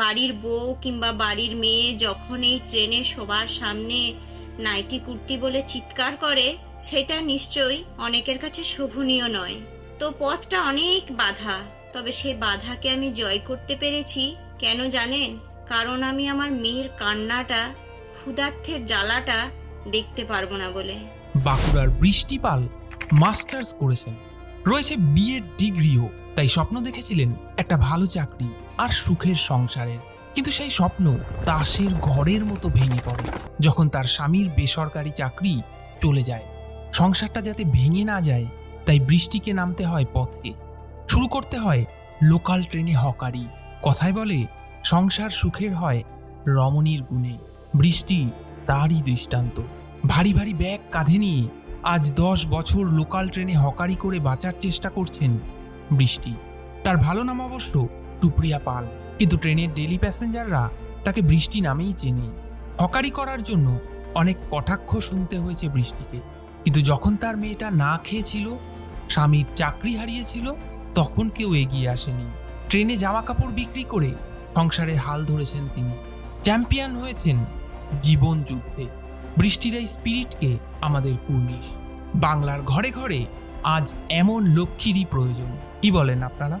বাড়ির বউ কিংবা বাড়ির মেয়ে যখন এই ট্রেনে সবার সামনে নাইটি কুর্তি বলে চিৎকার করে, সেটা নিশ্চয়ই অনেকের কাছে শোভনীয় নয়। তো পথটা অনেক বাধা, তবে সেই বাধাকে আমি জয় করতে পেরেছি, কেন জানেন? কারণ আমি আমার মেয়ের কান্নাটা, ক্ষুধার্থের জ্বালাটা দেখতে পারব না বলে। বাঁকুড়ার বৃষ্টিপাল মাস্টার্স করেছেন। রয়েছে বিএড ডিগ্রিও, তাই স্বপ্ন দেখেছিলেন একটা ভালো চাকরি আর সুখের সংসারের কিন্তু সেই স্বপ্ন তাসের ঘরের মতো ভেঙে পড়ে, যখন তার স্বামীর বেসরকারি চাকরি চলে যায়। সংসারটা যাতে ভেঙে না যায়, তাই বৃষ্টিকে নামতে হয় পথে। শুরু করতে হয় লোকাল ট্রেনে হকারি। কথায় বলে, সংসার সুখের হয় রমণীর গুণে। বৃষ্টি তারই দৃষ্টান্ত। ভারী ভারী ব্যাগ কাঁধে নিয়ে আজ দশ বছর লোকাল ট্রেনে হকারি করে বাঁচার চেষ্টা করছেন বৃষ্টি। তার ভালো নাম অবশ্য সুপ্রিয়া পাল, কিন্তু ট্রেনের ডেলি প্যাসেঞ্জাররা তাকে বৃষ্টি নামেই চেনে। হকারি করার জন্য অনেক কটাক্ষ শুনতে হয়েছে বৃষ্টিকে, কিন্তু যখন তার মেয়েটা না খেয়েছিল, স্বামীর চাকরি হারিয়েছিল, তখন কেউ এগিয়ে আসেনি। ট্রেনে জামা কাপড় বিক্রি করে সংসারের হাল ধরেছেন তিনি। চ্যাম্পিয়ন হয়েছেন জীবন যুদ্ধে। বৃষ্টির এই স্পিরিটকে আমাদের পূর্ণিশ বাংলার ঘরে ঘরে আজ এমন লক্ষ্মীরই প্রয়োজন। কি বলেন আপনারা?